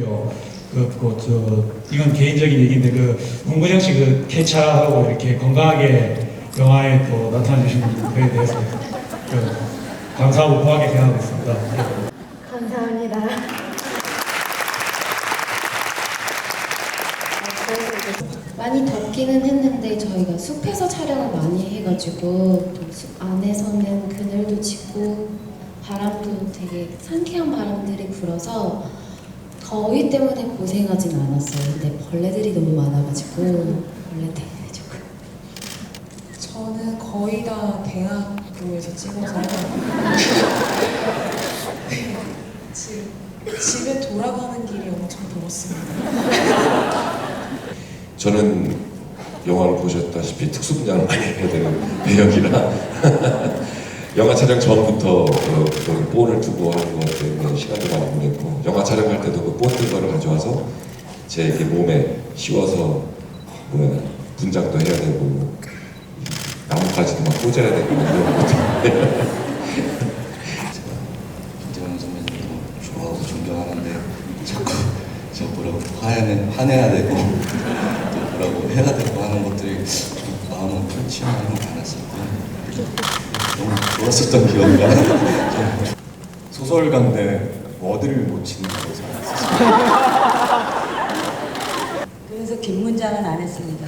그, 그, 저, 이건 개인적인 얘기인데, 그, 문구정 씨 그, 개차하고 이렇게 건강하게 영화에 또 나타나 주신 거에 대해서, 그, 감사하고 고하게 생각하고 있습니다. 감사합니다. 많이 덥기는 했는데 저희가 숲에서 촬영을 많이 해가지고 또숲 안에서는 그늘도 짓고 바람도 되게 상쾌한 바람들이 불어서 더위 때문에 고생하진 않았어요. 근데 벌레들이 너무 많아가지고 벌레 때문에 조금 저는 거의 다 대학교에서 찍어서 집, 집에 돌아가는 길이 엄청 더웠습니다. 저는 영화를 보셨다시피 특수분장을 많이 해야 되는 배역이라 영화 촬영 전부터 그, 그 본을 두고 하는 것 보냈고 영화 촬영할 때도 그 거를 가져와서 제 이렇게 몸에 씌워서 뭐야 분장도 해야 되고 나뭇가지도 막 꽂아야 되고 막 이런 것들 김태형 선배님도 좋아하고 존경하는데 자꾸 저 뭐라고 화내는 화내야 되고 또 뭐라고 해야 되고 하는 것들이 좀 마음은 편치 않은 많았었고 너무 좋았었던 기억이 나요. 소설가인데 어디를 놓치는다고 생각했어요. 그래서 긴 문장은 안 했습니다.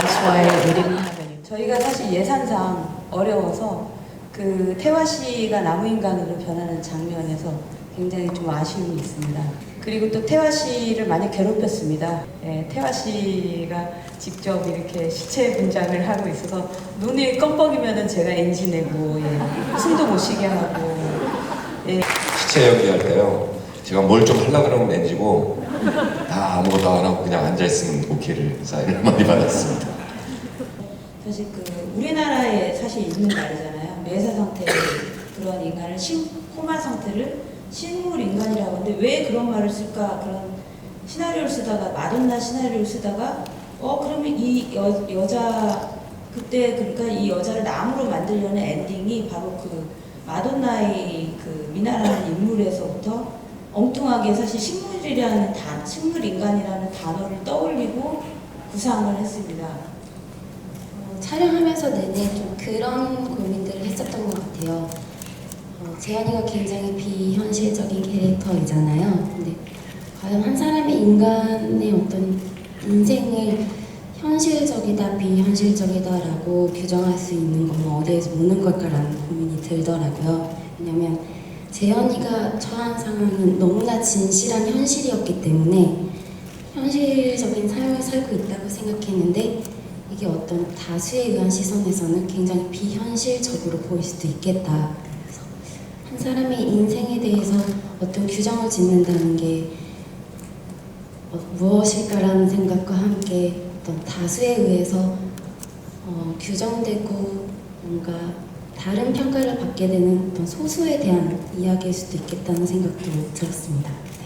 다시와의 우리는 하더니 저희가 사실 예산상 어려워서 그 태화 씨가 나무 인간으로 변하는 장면에서 굉장히 좀 아쉬움이 있습니다. 그리고 또 태화 씨를 많이 괴롭혔습니다. 예, 태화 씨가 직접 이렇게 시체 분장을 하고 있어서 눈이 껌뻑이면은 제가 엔지 내고 예, 숨도 못 쉬게 하고 예, 시체 연기할 때요. 제가 뭘 좀 하려고 그러면 렌지고 다 아무것도 안 하고 그냥 앉아있으면 오케이를 사인을 많이 받았습니다. 사실 그 우리나라에 사실 있는 말이잖아요. 매사 상태 그런 인간을 신 코마 상태를 식물 인간이라고 하는데 왜 그런 말을 쓸까? 그런 시나리오를 쓰다가 마돈나 시나리오를 쓰다가 어 그러면 이 여, 여자 그때 그러니까 이 여자를 나무로 만들려는 엔딩이 바로 그 마돈나의 그 미나라는 인물에서부터 엉뚱하게 사실 식물이라는 단 식물 인간이라는 단어를 떠올리고 구상을 했습니다. 어, 촬영하면서 내내 좀 그런 고민들을 했었던 것 같아요. 어, 재현이가 굉장히 비현실적인 캐릭터이잖아요. 근데 과연 한 사람의 인간의 어떤 인생을 현실적이다, 비현실적이다라고 규정할 수 있는 건 어디에서 오는 걸까라는 고민이 들더라고요. 왜냐면 재현이가 처한 상황은 너무나 진실한 현실이었기 때문에 현실적인 삶을 살고 있다고 생각했는데 이게 어떤 다수에 의한 시선에서는 굉장히 비현실적으로 보일 수도 있겠다. 그래서 한 사람의 인생에 대해서 어떤 규정을 짓는다는 게 어, 무엇일까라는 생각과 함께 어떤 다수에 의해서 어, 규정되고 뭔가 다른 평가를 받게 되는 어떤 소수에 대한 이야기일 수도 있겠다는 생각도 들었습니다. 네.